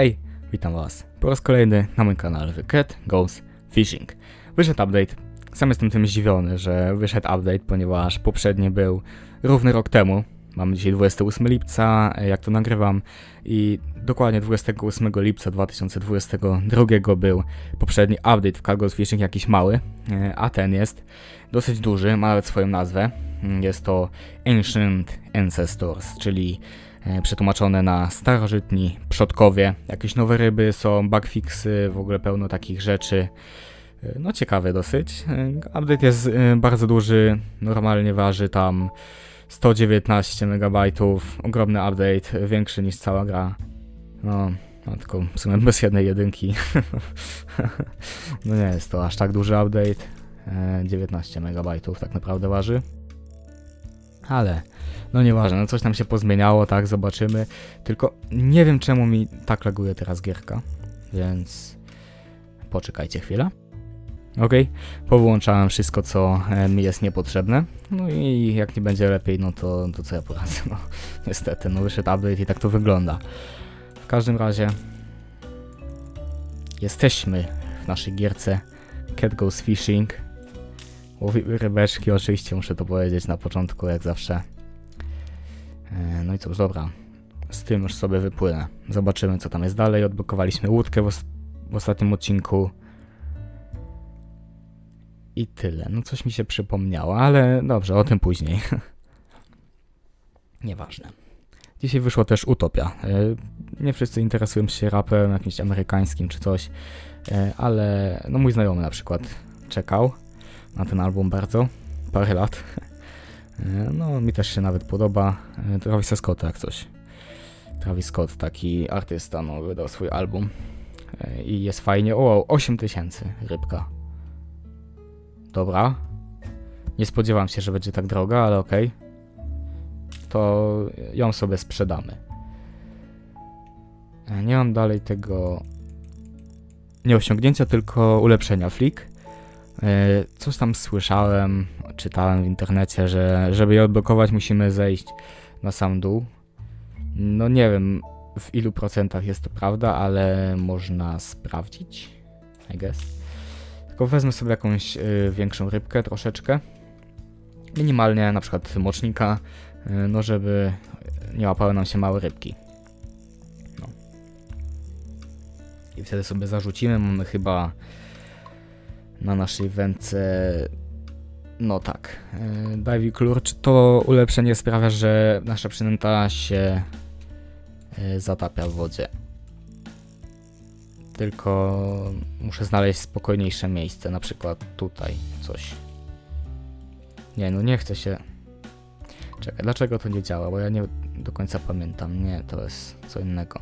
Hej, witam was po raz kolejny na moim kanale Cat Goes Fishing. Wyszedł update. Sam jestem tym zdziwiony, że wyszedł update, ponieważ poprzedni był równy rok temu. Mamy dzisiaj 28 lipca, e, jak to nagrywam, i dokładnie 28 lipca 2022 był poprzedni update w Cargo's Fishing, jakiś mały, e, a ten jest dosyć duży, ma nawet swoją nazwę. Mm, Jest to Ancient Ancestors, czyli przetłumaczone na starożytni przodkowie. Jakieś nowe ryby są, bugfixy, w ogóle pełno takich rzeczy. E, No ciekawe dosyć. E, Update jest e, bardzo duży, normalnie waży tam 119 MB, ogromny update, większy niż cała gra. No, no tylko w sumie bez jednej jedynki. no nie jest to aż tak duży update. E, 19 MB tak naprawdę waży. Ale, no nieważne, no coś tam się pozmieniało, tak, zobaczymy. Tylko nie wiem czemu mi tak laguje teraz gierka, więc poczekajcie chwilę. Ok, powyłączałem wszystko, co e, mi jest niepotrzebne. No i jak nie będzie lepiej, no to, to co ja poradzę, no niestety, no wyszedł update i tak to wygląda. W każdym razie jesteśmy w naszej gierce Cat Goes Fishing. Łowimy rybeczki, oczywiście muszę to powiedzieć na początku, jak zawsze. E, No i cóż, dobra. Z tym już sobie wypłynę. Zobaczymy, co tam jest dalej. Odblokowaliśmy łódkę w, os- w ostatnim odcinku. I tyle. No coś mi się przypomniało, ale dobrze, o tym później. Nieważne. Dzisiaj wyszła też Utopia. E, Nie wszyscy interesują się rapem jakimś amerykańskim czy coś, e, ale no mój znajomy na przykład czekał na ten album bardzo, parę lat. E, No, mi też się nawet podoba. E, Travisa Scotta jak coś. Travis Scott, taki artysta, no, wydał swój album. E, I jest fajnie. O, 8000 rybka. Dobra. Nie spodziewam się, że będzie tak droga, ale okej. To ją sobie sprzedamy. Nie mam dalej tego. Nie osiągnięcia, tylko ulepszenia flick. E, Coś tam słyszałem, czytałem w internecie, że żeby je odblokować musimy zejść na sam dół. No nie wiem w ilu procentach jest to prawda, ale można sprawdzić, I guess. Tylko wezmę sobie jakąś y, większą rybkę troszeczkę. Minimalnie, na przykład mocznika, y, no żeby nie łapały nam się małe rybki. No. I wtedy sobie zarzucimy, mamy chyba na naszej wędce. No tak. Lure, czy to ulepszenie sprawia, że nasza przynęta się yy, zatapia w wodzie? Tylko muszę znaleźć spokojniejsze miejsce, na przykład tutaj coś. Nie, no nie chcę się. Czekaj, dlaczego to nie działa? Bo ja nie do końca pamiętam. Nie, to jest co innego.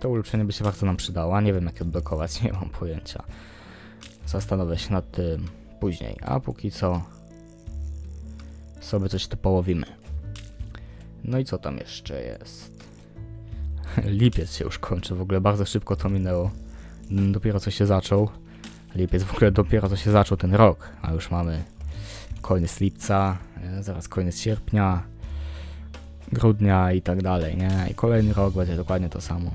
To ulepszenie by się bardzo nam przydało, a nie wiem jak odblokować, nie mam pojęcia. Zastanowię się nad tym później, a póki co sobie coś tu połowimy. No i co tam jeszcze jest? Lipiec się już kończy, w ogóle bardzo szybko to minęło. Dopiero co się zaczął. Lipiec w ogóle dopiero co się zaczął ten rok, a już mamy koniec lipca, e, zaraz koniec sierpnia, grudnia i tak dalej, nie? I kolejny rok będzie dokładnie to samo.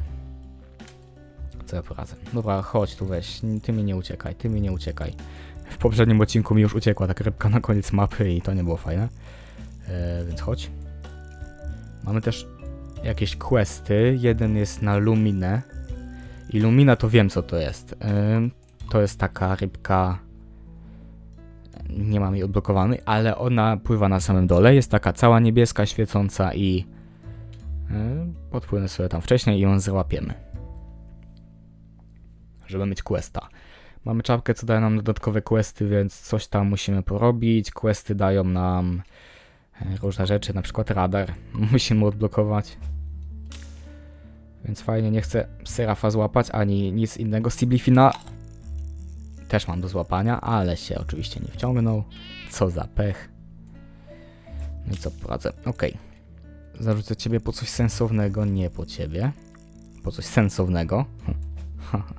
Ja poradzę? Dobra, chodź tu weź, ty mi nie uciekaj, ty mi nie uciekaj. W poprzednim odcinku mi już uciekła ta rybka na koniec mapy i to nie było fajne. E, więc chodź. Mamy też jakieś questy. Jeden jest na Luminę. I Lumina to wiem co to jest. Ym, to jest taka rybka. Nie mam jej odblokowanej, ale ona pływa na samym dole. Jest taka cała niebieska, świecąca i. Yy, podpłynę sobie tam wcześniej i ją załapiemy. Żeby mieć questa. Mamy czapkę, co daje nam dodatkowe questy, więc coś tam musimy porobić. Questy dają nam e, różne rzeczy, na przykład radar. Musimy odblokować. Więc fajnie, nie chcę Serafa złapać, ani nic innego. Siblifina też mam do złapania, ale się oczywiście nie wciągnął. Co za pech. No i co poradzę? Okej. Zarzucę ciebie po coś sensownego, nie po ciebie. Po coś sensownego.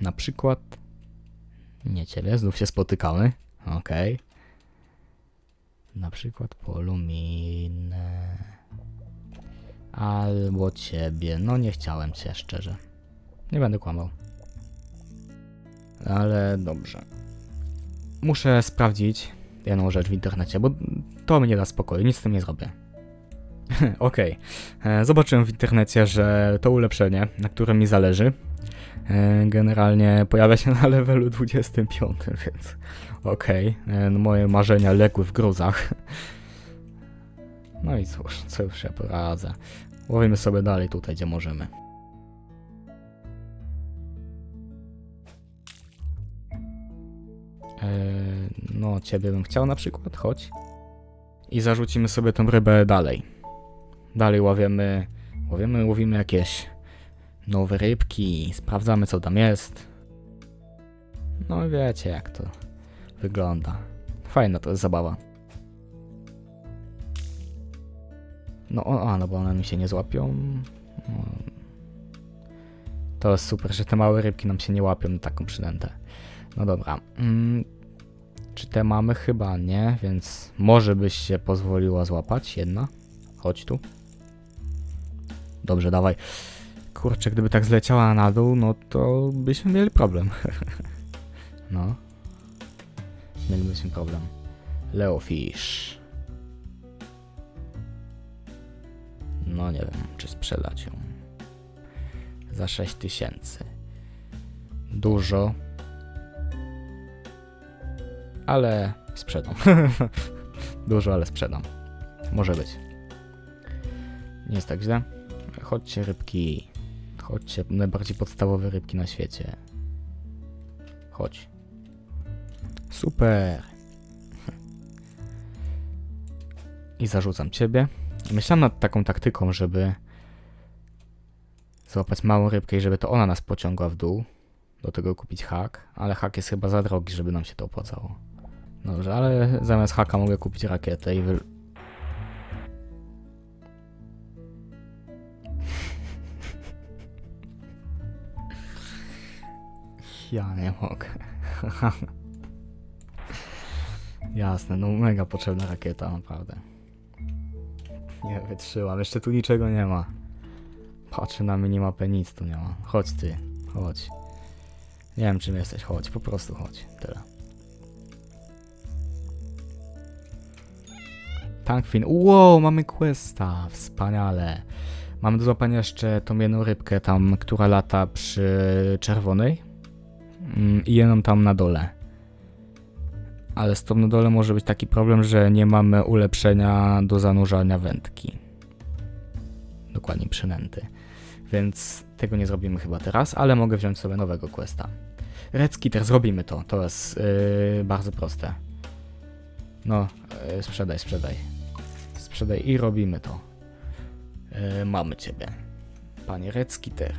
Na przykład... Nie ciebie, znów się spotykamy. Okej. Na przykład poluminę. Albo ciebie. No nie chciałem cię, szczerze. Nie będę kłamał. Ale dobrze. Muszę sprawdzić jedną rzecz w internecie, bo to mnie da spokoju, nic z tym nie zrobię. Okej. E, Zobaczyłem w internecie, że to ulepszenie, na którym mi zależy, generalnie pojawia się na levelu 25, więc okej. E, No moje marzenia legły w gruzach. No i cóż, co już się poradzę. Łowimy sobie dalej tutaj, gdzie możemy. Eee, no, ciebie bym chciał na przykład, chodź. I zarzucimy sobie tą rybę dalej. Dalej ławiemy, ławiemy, łowimy jakieś nowe rybki, sprawdzamy co tam jest. No wiecie jak to wygląda. Fajna to jest zabawa. No, a, no bo one mi się nie złapią. No. To jest super, że te małe rybki nam się nie łapią na taką przynętę. No dobra. Mm, czy te mamy? Chyba nie, więc może byś się pozwoliła złapać jedna. Chodź tu. Dobrze, dawaj. Kurczę, gdyby tak zleciała na dół, no to byśmy mieli problem. no. Mielibyśmy problem. Leofish. No nie wiem, czy sprzedać ją. Za 6000. Dużo. Ale sprzedam. Dużo, ale sprzedam. Może być. Nie jest tak źle. Chodźcie rybki. Chodźcie, najbardziej podstawowe rybki na świecie. Chodź. Super. I zarzucam ciebie. Myślałem nad taką taktyką, żeby złapać małą rybkę i żeby to ona nas pociągła w dół. Do tego kupić hak, ale hak jest chyba za drogi, żeby nam się to opłacało. Dobrze, ale zamiast haka mogę kupić rakietę i wy... Ja nie mogę. Jasne, no mega potrzebna rakieta, naprawdę. Nie wytrzymam, jeszcze tu niczego nie ma. Patrzę na minimapę, nic tu nie ma. Chodź ty, chodź. Nie wiem czym jesteś, chodź, po prostu chodź, tyle. Tankfin, wow, mamy questa, wspaniale. Mamy do złapania jeszcze tą jedną rybkę tam, która lata przy czerwonej. Mm, I jedną tam na dole. Ale z tą na dole może być taki problem, że nie mamy ulepszenia do zanurzania wędki. Dokładnie przynęty. Więc tego nie zrobimy chyba teraz, ale mogę wziąć sobie nowego questa. Red Skitter, zrobimy to. To jest yy, bardzo proste. No, yy, sprzedaj, sprzedaj. Sprzedaj i robimy to. Yy, mamy ciebie. Panie Red Skitter.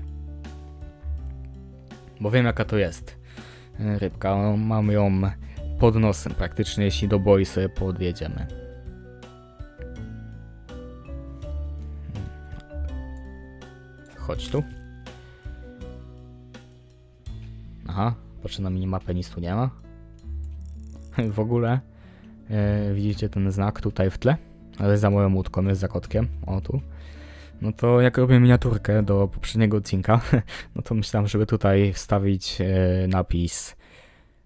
Bo wiem jaka to jest rybka. Mamy ją pod nosem praktycznie, jeśli do boi sobie podjedziemy. Chodź tu. Aha, patrzę na minimapę, nic tu nie ma. W ogóle e, widzicie ten znak tutaj w tle? Ale za moją łódką jest za kotkiem. O tu. No to jak robię miniaturkę do poprzedniego odcinka, no to myślałem, żeby tutaj wstawić e, napis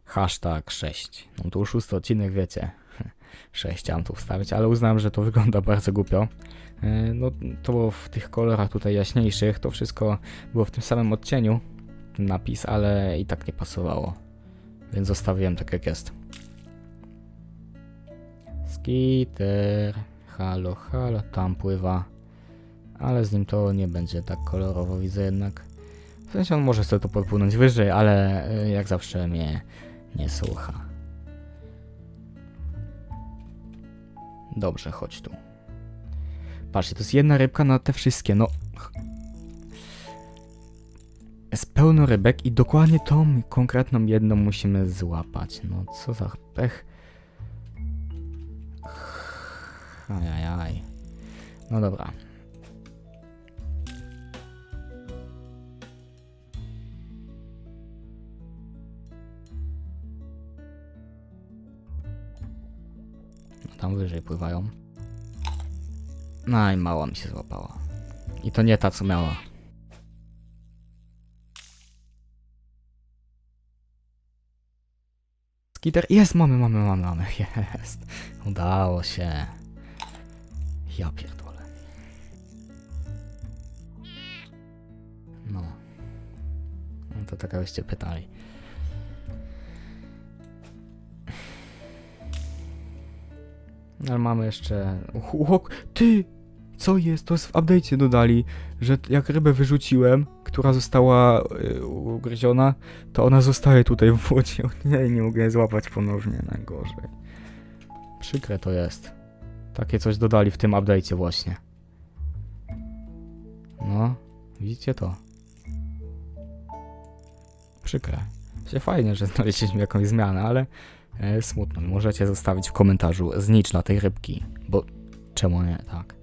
hashtag 6. No to już szósty odcinek, wiecie. 6 chciałem tu wstawić, ale uznałem, że to wygląda bardzo głupio. E, No to było w tych kolorach tutaj jaśniejszych, to wszystko było w tym samym odcieniu, ten napis, ale i tak nie pasowało. Więc zostawiłem tak jak jest. Skiter, halo, halo, tam pływa. Ale z nim to nie będzie tak kolorowo, widzę jednak. W sensie on może sobie to podpłynąć wyżej, ale y, jak zawsze mnie nie słucha. Dobrze, chodź tu. Patrzcie, to jest jedna rybka na te wszystkie, no. Jest pełno rybek i dokładnie tą konkretną jedną musimy złapać. No co za pech. Ajajaj. No dobra. Tam wyżej pływają. No i mała mi się złapała. I to nie ta, co miała. Skitter. Jest, mamy, mamy, mamy, mamy. Jest. Udało się. Ja pierdolę. No. No to tak byście pytali. Ale mamy jeszcze... Łok, ty! Co jest? To jest w update'cie dodali, że jak rybę wyrzuciłem, która została y, ugryziona, to ona zostaje tutaj w wodzie. Nie, nie mogę jej złapać ponownie, najgorzej. Przykre to jest. Takie coś dodali w tym update'cie właśnie. No, widzicie to? Przykre. Się fajnie, że znaleźliśmy jakąś zmianę, ale e, smutno. Możecie zostawić w komentarzu znicz na tej rybki, bo czemu nie, tak.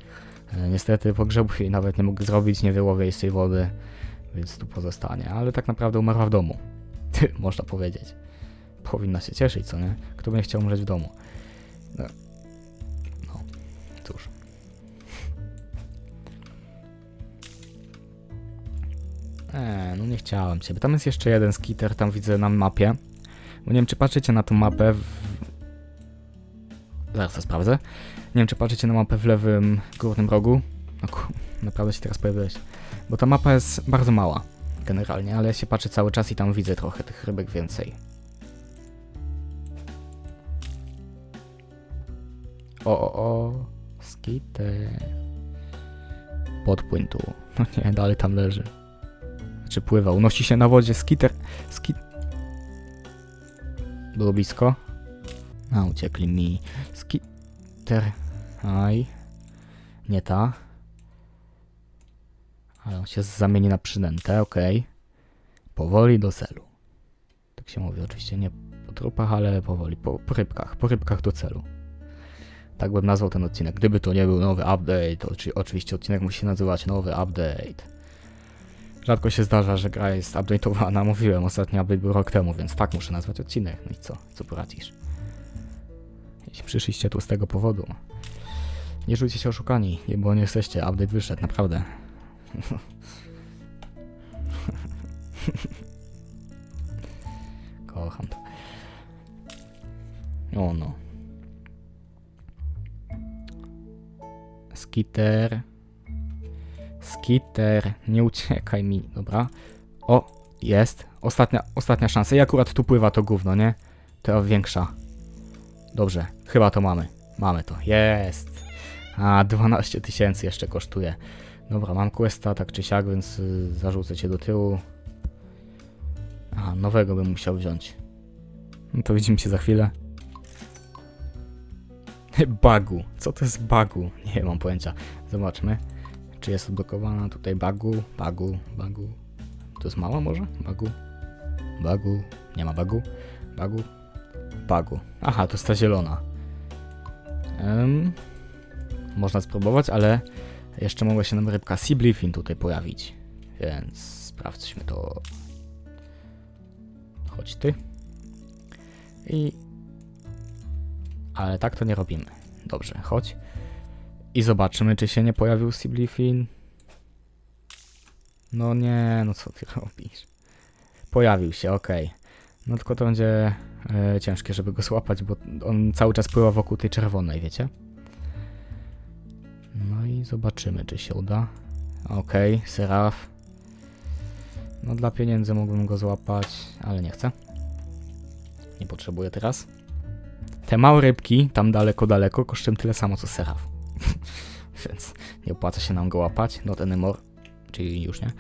E, niestety pogrzebu jej nawet nie mógł zrobić, nie wyłowię jej z tej wody, więc tu pozostanie, ale tak naprawdę umarła w domu. Można powiedzieć. Powinna się cieszyć, co nie? Kto by chciał umrzeć w domu? No, no cóż. Eee, no nie chciałem ciebie. Tam jest jeszcze jeden skitter, tam widzę na mapie. Nie wiem, czy patrzycie na tą mapę w... Zaraz to sprawdzę. Nie wiem, czy patrzycie na mapę w lewym górnym rogu. No ku... naprawdę się teraz pojawiłeś. Bo ta mapa jest bardzo mała, generalnie, ale ja się patrzę cały czas i tam widzę trochę tych rybek więcej. O, o, o, skitter. Podpłyń tu. No nie, dalej tam leży. Czy pływa? Unosi się na wodzie. Skitter. Skit. Było blisko. A, uciekli mi. Skitter. Aj. Nie ta. Ale on się zamieni na przynętę, okej. Powoli do celu. Tak się mówi, oczywiście nie po trupach, ale powoli, po, po rybkach, po rybkach do celu. Tak bym nazwał ten odcinek. Gdyby to nie był nowy update, oczy- oczywiście odcinek musi się nazywać nowy update. Rzadko się zdarza, że gra jest update'owana. Mówiłem, ostatni update był rok temu, więc tak muszę nazwać odcinek. No i co? Co poradzisz? Jeśli przyszliście tu z tego powodu, nie czujcie się oszukani, bo nie jesteście. Update wyszedł, naprawdę. Kocham to. O no. Skitter. Skitter, nie uciekaj mi, dobra. O, jest. Ostatnia, ostatnia szansa. I akurat tu pływa to gówno, nie? To większa. Dobrze, chyba to mamy. Mamy to. Jest. A, 12 tysięcy jeszcze kosztuje. Dobra, mam questa tak czy siak, więc y, zarzucę cię do tyłu. Aha, nowego bym musiał wziąć. No to widzimy się za chwilę. Bagu. Co to jest bagu? Nie mam pojęcia. Zobaczmy. Czy jest odblokowana tutaj bagu? Bagu, bagu. To jest mała może? Bagu. Bagu. Nie ma bagu. Bagu. Bagu. Aha, to jest ta zielona. Em, można spróbować, ale jeszcze mogła się nam rybka Sea tutaj pojawić. Więc sprawdźmy to. Chodź ty. I... Ale tak to nie robimy. Dobrze, chodź. I zobaczymy, czy się nie pojawił Siblifin. No nie, no co ty robisz? Pojawił się, okej. No tylko to będzie e, ciężkie, żeby go złapać, bo on cały czas pływa wokół tej czerwonej, wiecie? No i zobaczymy, czy się uda. Okej, Seraf. No dla pieniędzy mógłbym go złapać, ale nie chcę. Nie potrzebuję teraz. Te małe rybki, tam daleko, daleko, kosztują tyle samo co Seraf. Więc nie opłaca się nam go łapać. Not anymore. Czyli już nie.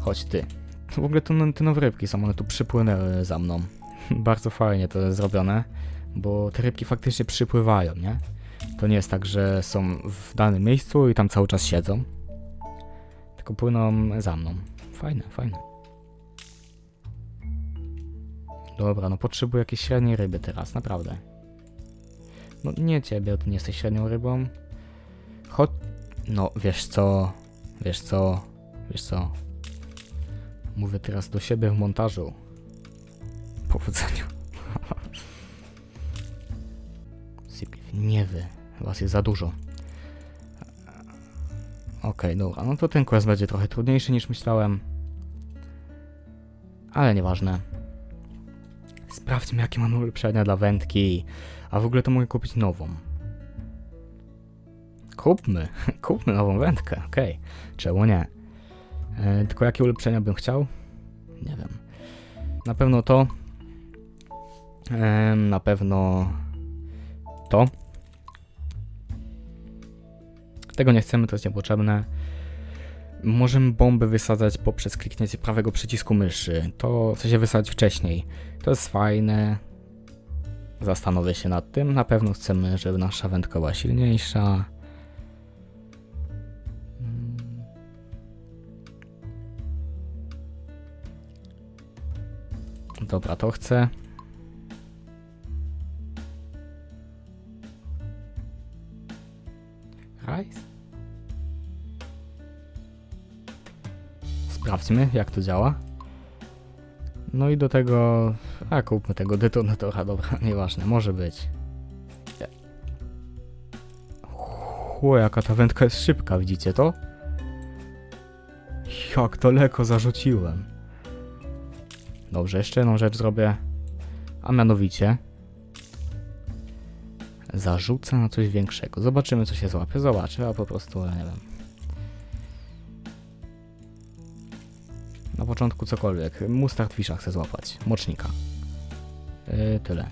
Chodź ty. W ogóle to, no- te nowe rybki są, one tu przypłynęły za mną. Bardzo fajnie to jest zrobione, bo te rybki faktycznie przypływają, nie? To nie jest tak, że są w danym miejscu i tam cały czas siedzą. Tylko płyną za mną. Fajne, fajne. Dobra, no potrzebuję jakiejś średniej ryby teraz, naprawdę. No nie ciebie, ty nie jesteś średnią rybą. Chodź. No, wiesz co, wiesz co, wiesz co. Mówię teraz do siebie w montażu. Powodzenia. Nie wy. Was jest za dużo. Okej, dobra, no to ten quest będzie trochę trudniejszy niż myślałem. Ale nieważne. Sprawdźmy, jakie mamy ulepszenia dla wędki. A w ogóle to mogę kupić nową. Kupmy, kupmy nową wędkę, okej. Czemu nie? E, tylko jakie ulepszenia bym chciał? Nie wiem. Na pewno to. Em, na pewno to. Tego nie chcemy, to jest niepotrzebne. Możemy bomby wysadzać poprzez kliknięcie prawego przycisku myszy. To chce się wysadzić wcześniej. To jest fajne. Zastanowię się nad tym. Na pewno chcemy, żeby nasza wędka była silniejsza. Mm. Dobra, to chcę. Rice? Sprawdźmy, jak to działa. No i do tego... A, kupmy tego detonatora, dobra, nieważne, może być. Chło, jaka ta wędka jest szybka, widzicie to? Jak daleko zarzuciłem. Dobrze, jeszcze jedną rzecz zrobię. A mianowicie... Zarzucę na coś większego. Zobaczymy, co się złapie. Zobaczę, a po prostu, nie wiem. Na początku cokolwiek. Mustard fisza chcę złapać. Mocznika. Yy, tyle.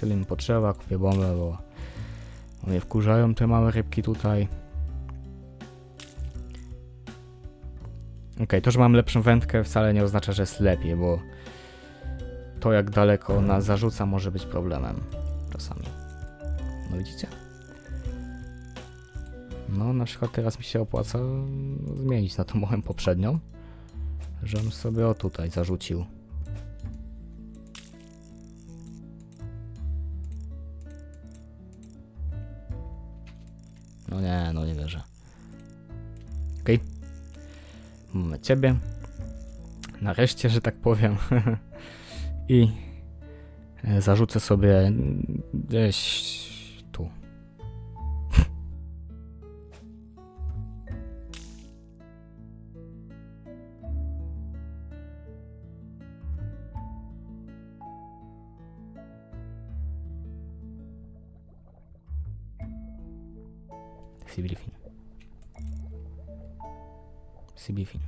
Tyle mi potrzeba. Kupię bombę, bo mnie wkurzają te małe rybki tutaj. Okej, to, że mam lepszą wędkę wcale nie oznacza, że jest lepiej, bo to jak daleko nas zarzuca może być problemem czasami. No widzicie? No na przykład teraz mi się opłaca zmienić na tą moją poprzednią, żebym sobie o tutaj zarzucił. Nie, no nie wierzę. Okej. Mamy ciebie. Nareszcie, że tak powiem. I e, zarzucę sobie gdzieś Siblifin. Siblifin.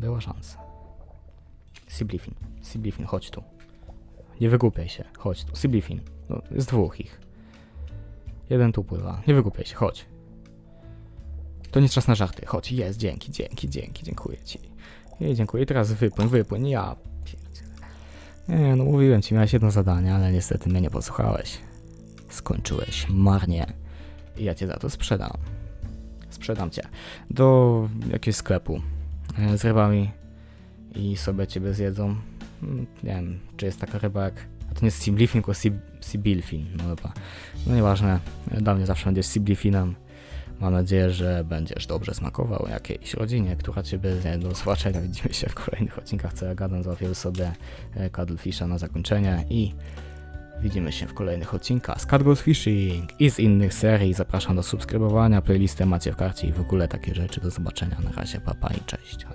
Była szansa. Siblifin. Siblifin, chodź tu. Nie wygłupiaj się, chodź tu. Siblifin. No, jest dwóch ich. Jeden tu pływa. Nie wygłupiaj się, chodź. To nie czas na żarty. Chodź, jest, dzięki, dzięki, dzięki, dziękuję ci. I dziękuję. I teraz wypłyń, wypłyń. Ja. Nie, no mówiłem ci, miałeś jedno zadanie, ale niestety mnie nie posłuchałeś. Skończyłeś marnie. I ja cię za to sprzedam. Sprzedam cię do jakiegoś sklepu e, z rybami i sobie ciebie zjedzą. Mm, Nie wiem, czy jest taka ryba jak... A to nie jest Siblifin, tylko Sib Sibilfin. No chyba. No nieważne, dla mnie zawsze będziesz Siblifinem. Mam nadzieję, że będziesz dobrze smakował jakiejś rodzinie, która ciebie zje. Do zobaczenia, widzimy się w kolejnych odcinkach, co ja gadam. Złapię sobie e, Cuddlefisha na zakończenie i widzimy się w kolejnych odcinkach z Cuddles Fishing i z innych serii. Zapraszam do subskrybowania, playlistę macie w karcie i w ogóle takie rzeczy. Do zobaczenia, na razie, papa i cześć.